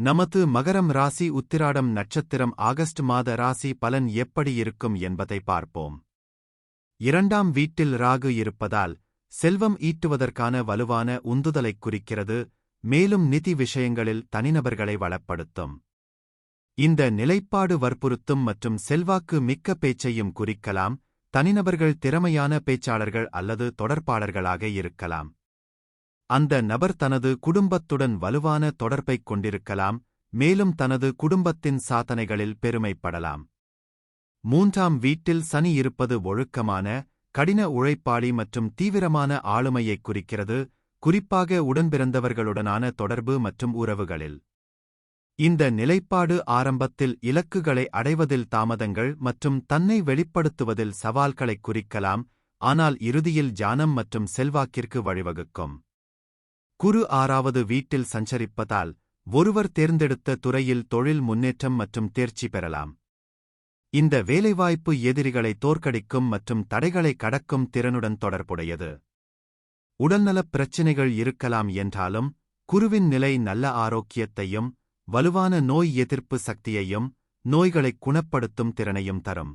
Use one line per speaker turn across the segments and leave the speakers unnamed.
நமது மகரம் ராசி உத்திராடம் நட்சத்திரம் ஆகஸ்ட் மாத ராசி பலன் எப்படி இருக்கும் என்பதை பார்ப்போம். இரண்டாம் வீட்டில் ராகு இருப்பதால் செல்வம் ஈட்டுவதற்கான வலுவான உந்துதலைக் குறிக்கிறது மேலும் நிதி விஷயங்களில் தனிநபர்களை வளப்படுத்தும். இந்த நிலைப்பாடு வற்புறுத்தும் மற்றும் செல்வாக்கு மிக்க பேச்சையும் குறிக்கலாம் தனிநபர்கள் திறமையான பேச்சாளர்கள் அல்லது தொடர்பாளர்களாக இருக்கலாம். அந்த நபர் தனது குடும்பத்துடன் வலுவான தொடர்பைக் கொண்டிருக்கலாம் மேலும் தனது குடும்பத்தின் சாதனைகளில் பெருமைப்படலாம். மூன்றாம் வீட்டில் சனி இருப்பது ஒழுக்கமான கடின உழைப்பாளி மற்றும் தீவிரமான ஆளுமையைக் குறிக்கிறது குறிப்பாக உடன்பிறந்தவர்களுடனான தொடர்பு மற்றும் உறவுகளில். இந்த நிலைப்பாடு ஆரம்பத்தில் இலக்குகளை அடைவதில் தாமதங்கள் மற்றும் தன்னை வெளிப்படுத்துவதில் சவால்களைக் குறிக்கலாம் ஆனால் இறுதியில் ஜானம் மற்றும் செல்வாக்கிற்கு வழிவகுக்கும். குரு ஆறாவது வீட்டில் சஞ்சரிப்பதால் ஒருவர் தேர்ந்தெடுத்த துறையில் தொழில் முன்னேற்றம் மற்றும் தேர்ச்சி பெறலாம். இந்த வேலைவாய்ப்பு எதிரிகளை தோற்கடிக்கும் மற்றும் தடைகளை கடக்கும் திறனுடன் தொடர்புடையது. உடல்நலப் பிரச்சினைகள் இருக்கலாம் என்றாலும் குருவின் நிலை நல்ல ஆரோக்கியத்தையும் வலுவான நோய் எதிர்ப்பு சக்தியையும் நோய்களைக் குணப்படுத்தும் திறனையும் தரும்.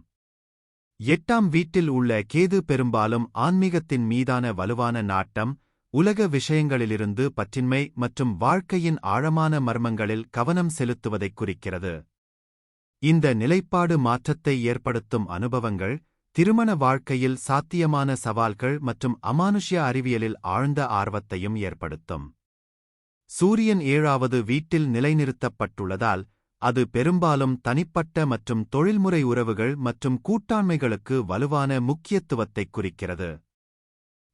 எட்டாம் வீட்டில் உள்ள கேது பெரும்பாலும் ஆன்மீகத்தின் மீதான வலுவான நாட்டம் உலக விஷயங்களிலிருந்து பற்றின்மை மற்றும் வாழ்க்கையின் ஆழமான மர்மங்களில் கவனம் செலுத்துவதைக் குறிக்கிறது. இந்த நிலைப்பாடு மாற்றத்தை ஏற்படுத்தும் அனுபவங்கள் திருமண வாழ்க்கையில் சாத்தியமான சவால்கள் மற்றும் அமானுஷ்ய அறிவியலில் ஆழ்ந்த ஆர்வத்தையும் ஏற்படுத்தும். சூரியன் ஏழாவது வீட்டில் நிலைநிறுத்தப்பட்டுள்ளதால் அது பெரும்பாலும் தனிப்பட்ட மற்றும் தொழில்முறை உறவுகள் மற்றும் கூட்டாண்மைகளுக்கு வலுவான முக்கியத்துவத்தைக் குறிக்கிறது.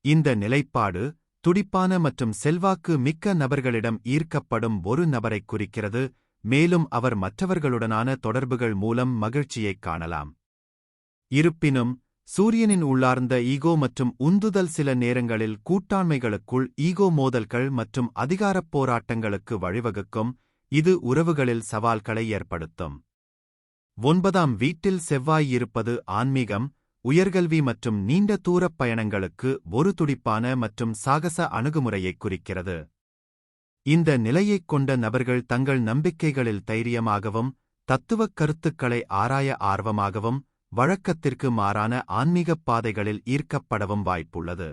இந்த நிலைப்பாடு துடிப்பான மற்றும் செல்வாக்கு மிக்க நபர்களிடம் ஈர்க்கப்படும் ஒரு நபரைக் குறிக்கிறது மேலும் அவர் மற்றவர்களுடனான தொடர்புகள் மூலம் மகிழ்ச்சியைக் காணலாம். இருப்பினும் சூரியனின் உள்ளார்ந்த ஈகோ மற்றும் உந்துதல் சில நேரங்களில் கூட்டாண்மைகளுக்குள் ஈகோ மோதல்கள் மற்றும் அதிகாரப் போராட்டங்களுக்கு வழிவகுக்கும் இது உறவுகளில் சவால்களை ஏற்படுத்தும். ஒன்பதாம் வீட்டில் செவ்வாய் இருப்பது ஆன்மீகம் உயர்கல்வி மற்றும் நீண்ட தூரப் பயணங்களுக்கு ஒரு துடிப்பான மற்றும் சாகச அணுகுமுறையைக் குறிக்கிறது. இந்த நிலையைக் கொண்ட நபர்கள் தங்கள் நம்பிக்கைகளில் தைரியமாகவும் தத்துவக் கருத்துக்களை ஆராய ஆர்வமாகவும் வழக்கத்திற்கு மாறான ஆன்மீகப் பாதைகளில் ஈர்க்கப்படவும் வாய்ப்புள்ளது.